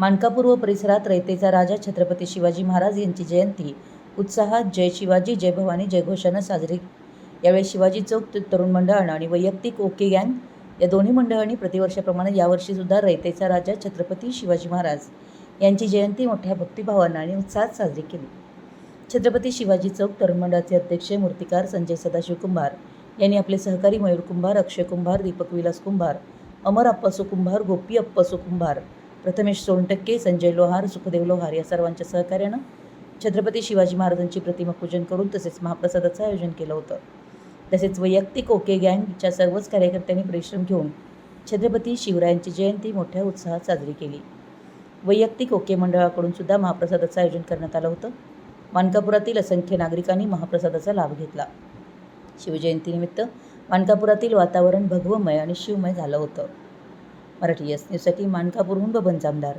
मानकापूर व परिसरात रयतेचा राजा छत्रपती शिवाजी महाराज यांची जयंती. उत्साहात जय शिवाजी जय भवानी जयघोषानं साजरी. यावेळी शिवाजी चौक तरुण मंडळानं आणि वैयक्तिक ओके गँग या दोन्ही मंडळांनी प्रतिवर्षाप्रमाणे यावर्षीसुद्धा रयतेचा राजा छत्रपती शिवाजी महाराज यांची जयंती मोठ्या भक्तिभावानं आणि उत्साहात साजरी केली. छत्रपती शिवाजी चौक तरुण मंडळाचे अध्यक्ष मूर्तिकार संजय सदाशिव कुंभार यांनी आपले सहकारी मयूर कुंभार अक्षय कुंभार दीपक विलास कुंभार अमर अप्पासू कुंभार गोपी अप्पासू कुंभार प्रथमेश सोनटक्के संजय लोहार सुखदेव लोहार या सर्वांच्या सहकार्यानं छत्रपती शिवाजी महाराजांची प्रतिमा पूजन करून तसेच महाप्रसादाचं आयोजन केलं होतं. तसेच वैयक्तिक ओके गँगच्या सर्वच कार्यकर्त्यांनी परिश्रम घेऊन छत्रपती शिवरायांची जयंती मोठ्या उत्साहात साजरी केली. वैयक्तिक ओके मंडळाकडून सुद्धा महाप्रसादाचं आयोजन करण्यात आलं होतं. मानकापुरातील असंख्य नागरिकांनी महाप्रसादाचा लाभ घेतला. शिवजयंतीनिमित्त मानकापुरातील वातावरण भगवमय आणि शिवमय झालं होतं. मराठी एस न्यूजसाठी मानकापूरहून बबन जामदार